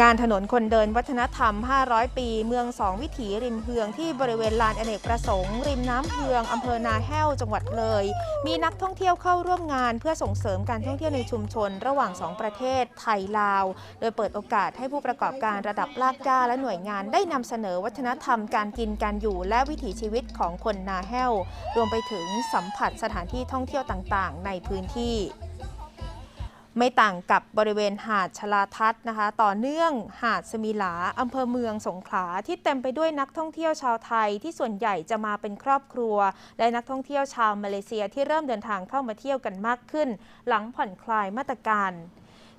งานถนนคนเดินวัฒนธรรม 500 ปี เมืองสองวิถีริมเฮืองที่บริเวณลานอเนกประสงค์ ริมน้ำเฮืองอำเภอนาแห้ว จังหวัดเลย มีนักท่องเที่ยวเข้าร่วมงาน เพื่อส่งเสริมการท่องเที่ยวในชุมชน ระหว่างสองประเทศไทยลาว โดยเปิดโอกาสให้ผู้ประกอบการระดับลากย่าและหน่วยงานได้นำเสนอวัฒนธรรมการกินการอยู่และวิถีชีวิตของคนนาแห้ว รวมไปถึงสัมผัสสถานที่ท่องเที่ยวต่างๆ ในพื้นที่ ไม่ต่างกับบริเวณหาดชลาทัศนะคะ ต่อเนื่องหาดสมิลาอำเภอเมืองสงขลาที่เต็มไปด้วยนักท่องเที่ยวชาวไทยที่ส่วนใหญ่จะมาเป็นครอบครัว และนักท่องเที่ยวชาวมาเลเซียที่เริ่มเดินทางเข้ามาเที่ยวกันมากขึ้น หลังผ่อนคลายมาตรการ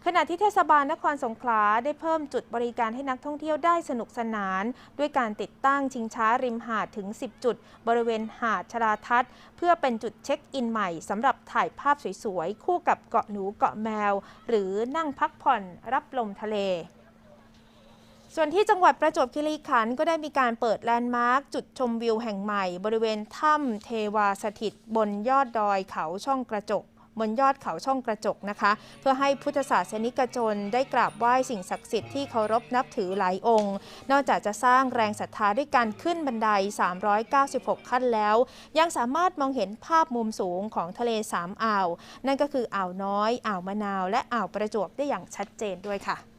ขณะที่เทศบาลนครสงขลาได้เพิ่มจุดบริการให้นักท่องเที่ยวได้สนุกสนาน ด้วยการติดตั้งชิงช้าริมหาดถึง 10 จุด บริเวณหาดชลาทัศน์ เพื่อเป็นจุดเช็คอินใหม่สำหรับถ่ายภาพสวยๆ คู่กับเกาะหนูเกาะแมว หรือนั่งพักผ่อนรับลมทะเลส่วนที่จังหวัดประจวบคีรีขันธ์ก็ได้มีการเปิดแลนด์มาร์คจุดชมวิวแห่งใหม่ บริเวณถ้ำเทวาสถิตบนยอดดอยเขาช่องกระจก บนยอดเขาช่องกระจกนะคะ เพื่อให้พุทธศาสนิกชนได้กราบไหว้สิ่งศักดิ์สิทธิ์ที่เคารพนับถือหลายองค์ นอกจากจะสร้างแรงศรัทธาด้วยการขึ้นบันได 396 ขั้นแล้ว ยังสามารถมองเห็นภาพมุมสูงของทะเลสามอ่าว นั่นก็คืออ่าวน้อย อ่าวมะนาว และอ่าวประจวบได้อย่างชัดเจนด้วยค่ะ